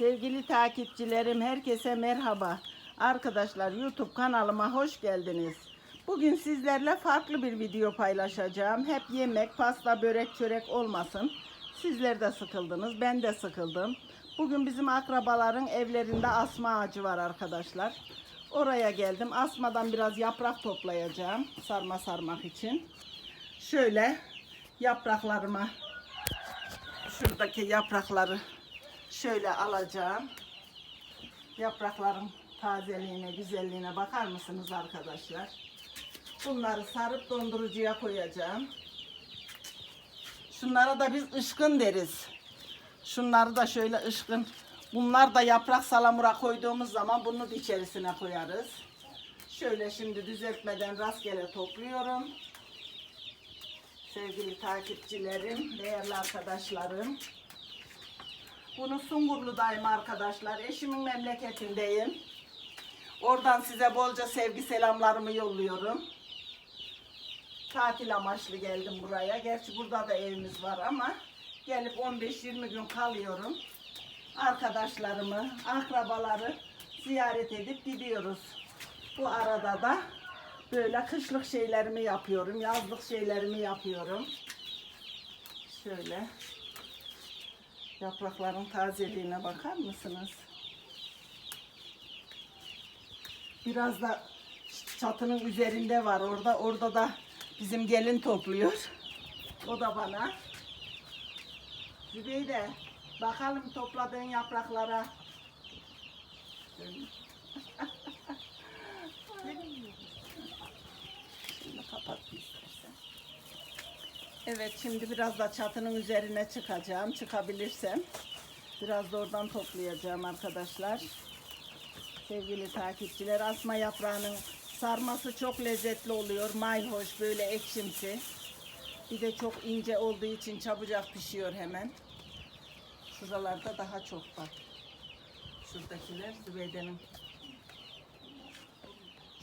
Sevgili takipçilerim herkese merhaba. Arkadaşlar YouTube kanalıma hoş geldiniz. Bugün sizlerle farklı bir video paylaşacağım. Hep yemek, pasta, börek, çörek olmasın. Sizler de sıkıldınız, ben de sıkıldım. Bugün bizim akrabaların evlerinde asma ağacı var arkadaşlar. Oraya geldim. Asmadan biraz yaprak toplayacağım. Sarma sarmak için. Şöyle yapraklarıma şuradaki yaprakları şöyle alacağım. Yaprakların tazeliğine, güzelliğine bakar mısınız arkadaşlar? Bunları sarıp dondurucuya koyacağım. Şunlara da biz ışkın deriz. Şunları da şöyle ışkın. Bunlar da yaprak salamura koyduğumuz zaman bunu da içerisine koyarız. Şöyle şimdi düzeltmeden rastgele topluyorum. Sevgili takipçilerim, değerli arkadaşlarım. Bunu Sungurlu'dayım arkadaşlar. Eşimin memleketindeyim. Oradan size bolca sevgi selamlarımı yolluyorum. Tatil amaçlı geldim buraya. Gerçi burada da evimiz var ama gelip 15-20 gün kalıyorum. Arkadaşlarımı, akrabaları ziyaret edip gidiyoruz. Bu arada da böyle kışlık şeylerimi yapıyorum, yazlık şeylerimi yapıyorum. Şöyle yaprakların tazeliğine bakar mısınız? Biraz da çatının üzerinde var orada. Orada da bizim gelin topluyor. O da bana. Zübeyde bakalım topladığın yapraklara. Şimdi kapat bir istersen. Evet şimdi biraz da çatının üzerine çıkacağım. Çıkabilirsem. Biraz da oradan toplayacağım arkadaşlar. Sevgili takipçiler asma yaprağının sarması çok lezzetli oluyor. Mayhoş böyle ekşimsi. Bir de çok ince olduğu için çabucak pişiyor hemen. Şuralarda daha çok bak. Şuradakiler Zübeyde'nin.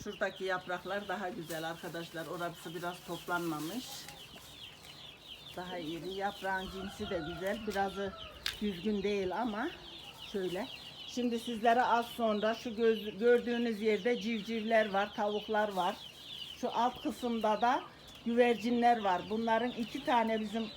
Şuradaki yapraklar daha güzel arkadaşlar. Orası biraz toplanmamış. Daha iri. Yaprağın cinsi de güzel. Birazı düzgün değil ama şöyle. Şimdi sizlere az sonra şu göz, gördüğünüz yerde civcivler var, tavuklar var. Şu alt kısımda da güvercinler var. Bunların iki tane bizim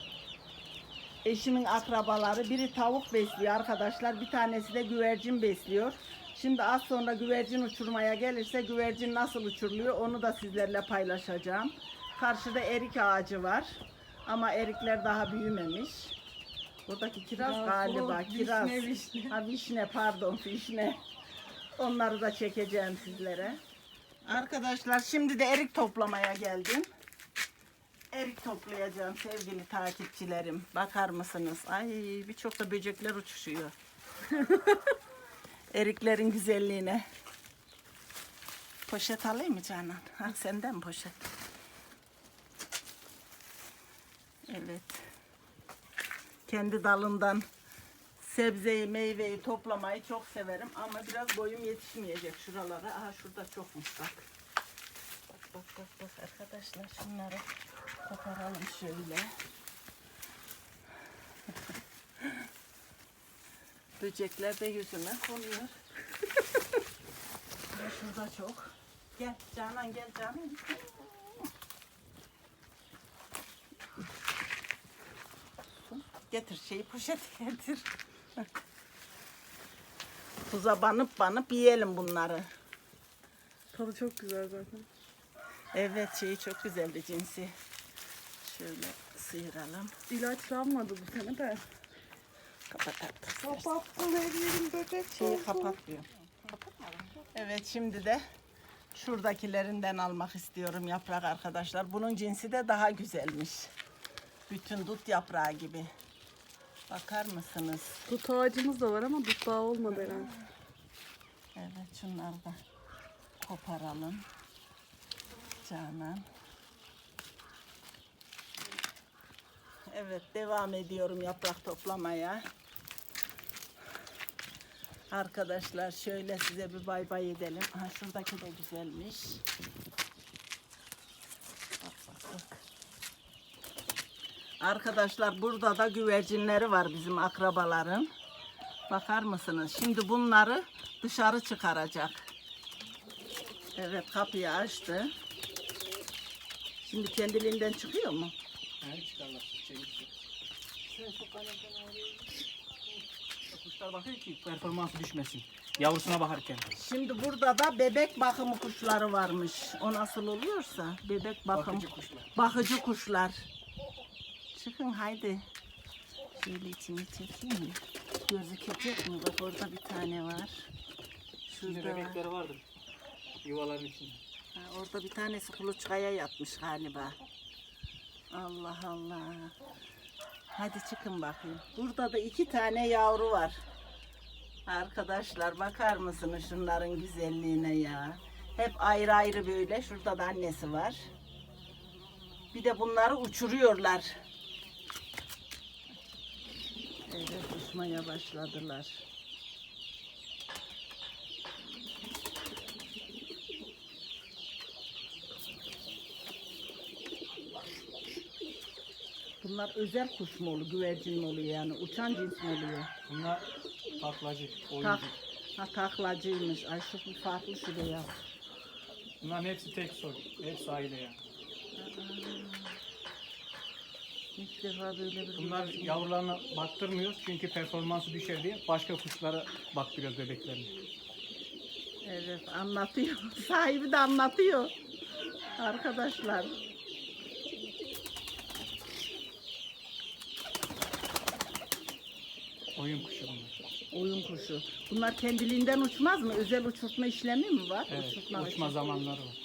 eşimin akrabaları. Biri tavuk besliyor arkadaşlar. Bir tanesi de güvercin besliyor. Şimdi az sonra güvercin uçurmaya gelirse güvercin nasıl uçuruluyor onu da sizlerle paylaşacağım. Karşıda erik ağacı var. Ama erikler daha büyümemiş. Buradaki kiraz Kiraz, galiba. o, kiraz. vişne, vişne. Ha vişne pardon vişne. Onları da çekeceğim sizlere. Arkadaşlar şimdi de erik toplamaya geldim. Erik toplayacağım sevgili takipçilerim. Bakar mısınız? Ay birçok da böcekler uçuşuyor. Eriklerin güzelliğine. Poşet alayım mı Canan? Ha, senden poşet? Evet. Kendi dalından sebzeyi, meyveyi toplamayı çok severim ama biraz boyum yetişmeyecek şuralara. Aha şurada çokmuş bak. Bak bak bak bak arkadaşlar şunları koparalım şöyle. Böcekler de yüzüme konuyor. Şurada çok. Gel Canan gel Canan. Getir şeyi poşet getir. Tuza banıp banıp yiyelim bunları. Tadı çok güzel zaten. Evet şeyi çok güzeldi cinsi. Şöyle sıyıralım. İlaçlanmadı bu sene de. Kapat artık. Kapattım her yerim böcek Şeyi kapatmıyor. Evet şimdi de şuradakilerinden almak istiyorum yaprak arkadaşlar. Bunun cinsi de daha güzelmiş. Bütün dut yaprağı gibi. Bakar mısınız? Dut ağacımız da var ama dut daha olmadı herhalde. Evet şunları da koparalım. Canan. Evet devam ediyorum yaprak toplamaya. Arkadaşlar şöyle size bir bay bay edelim. Ha, şuradaki de güzelmiş. Bak bak bak. Arkadaşlar burada da güvercinleri var bizim akrabaların. Bakar mısınız? Şimdi bunları dışarı çıkaracak. Evet kapıyı açtı. Şimdi kendiliğinden çıkıyor mu? Yani çıkarlar. Kuşlar bakıyor ki performansı düşmesin. Yavrusuna bakarken. Şimdi burada da bebek bakımı kuşları varmış. O nasıl oluyorsa bebek bakım Bakıcı kuşlar. bakıcı kuşlar. Çıkın haydi. Şöyle içini çekeyim mi? Gözükecek mi? Bak orada bir tane var. Şurada var. bebekleri vardır. Yuvaların içinde. Ha, orada bir tanesi kuluçkaya yatmış galiba. Allah Allah. Hadi çıkın bakayım. Burada da iki tane yavru var. Arkadaşlar bakar mısınız şunların güzelliğine ya. Hep ayrı ayrı böyle. Şurada da annesi var. Bir de bunları uçuruyorlar. Evet uçmaya başladılar. Bunlar özel kuş mu oluyor, güvercin mi oluyor yani? Uçan cins mi oluyor? Bunlar taklacı, oyuncu. Tak, ha, taklacıymış. Ay şu farklı şuraya. Bunların hepsi tek soy. Hepsi aile yani. İlk defa böyle bir Bunlar güvercin- yavrularına baktırmıyoruz çünkü performansı düşer diye başka kuşlara baktırıyoruz bebeklerini. Evet anlatıyor. Sahibi de anlatıyor. Arkadaşlar. Oyun kuşu bunlar. Oyun kuşu. Bunlar kendiliğinden uçmaz mı? Özel uçurtma işlemi mi var? Evet, Uçurtma uçma zamanları var.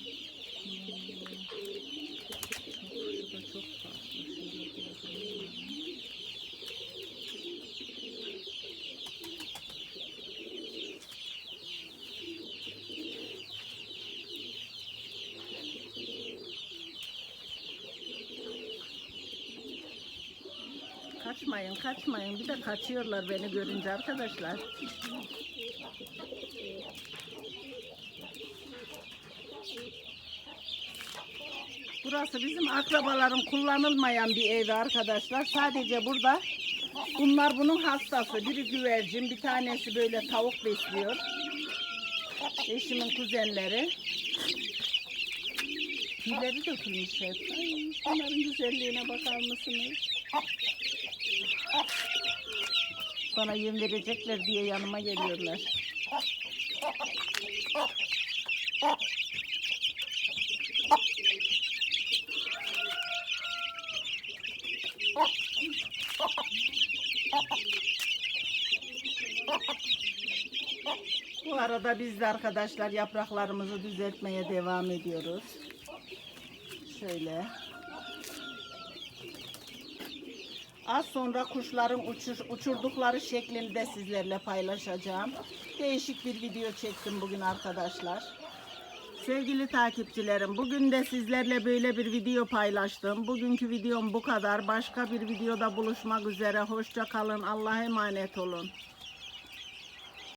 Kaçmayın, kaçmayın. Bir de kaçıyorlar beni görünce arkadaşlar. Burası bizim akrabaların kullanılmayan bir evi arkadaşlar. Sadece burada bunlar bunun hastası. Biri güvercin, bir tanesi böyle tavuk besliyor. Eşimin kuzenleri. Tüyleri dökülmüş hep. Ay, bunların güzelliğine bakar mısınız? Bana yem verecekler diye yanıma geliyorlar. Bu arada biz de arkadaşlar yapraklarımızı düzeltmeye devam ediyoruz. Şöyle. Az sonra kuşların uçur, uçurdukları şeklini de sizlerle paylaşacağım. Değişik bir video çektim bugün arkadaşlar. Sevgili takipçilerim, bugün de sizlerle böyle bir video paylaştım. Bugünkü videom bu kadar. Başka bir videoda buluşmak üzere. Hoşça kalın. Allah'a emanet olun.